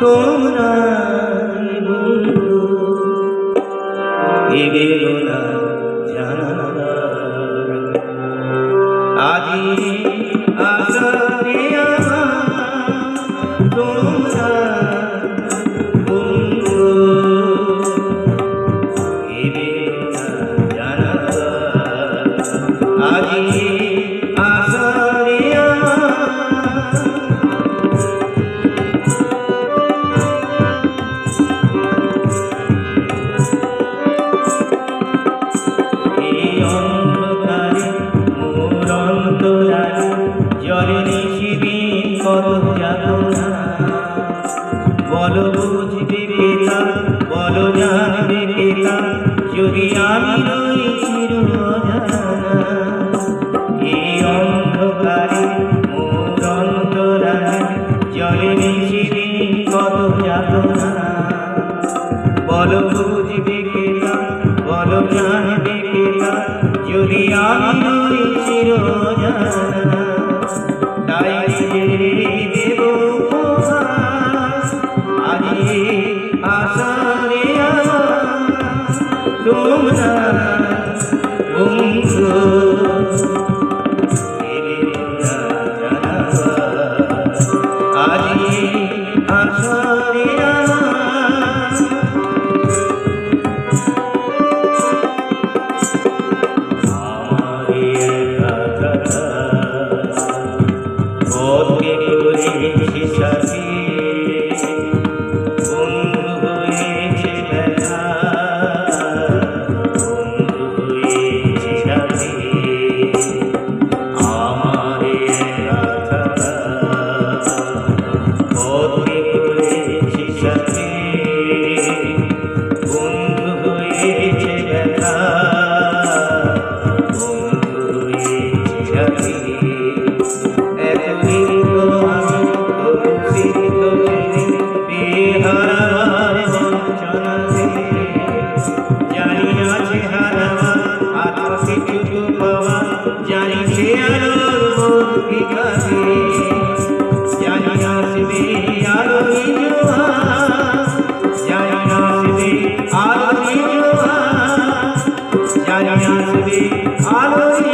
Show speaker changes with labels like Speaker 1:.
Speaker 1: কোরআন বলব এগেলো না জানা করো যাতনা। বলো বুঝবে পিতা, বলো জানবে পিতা, যদি আমি রই চির এই অন্ধকারে মোর অন্তরায় জলে মিশিবে આસરિયા ડુમરા জানি সে আলোর মুক্তি গাছে জানি আসবে আলো নিজোয়া জানি আসবে আলো নিজোয়া জানি আসবে আলো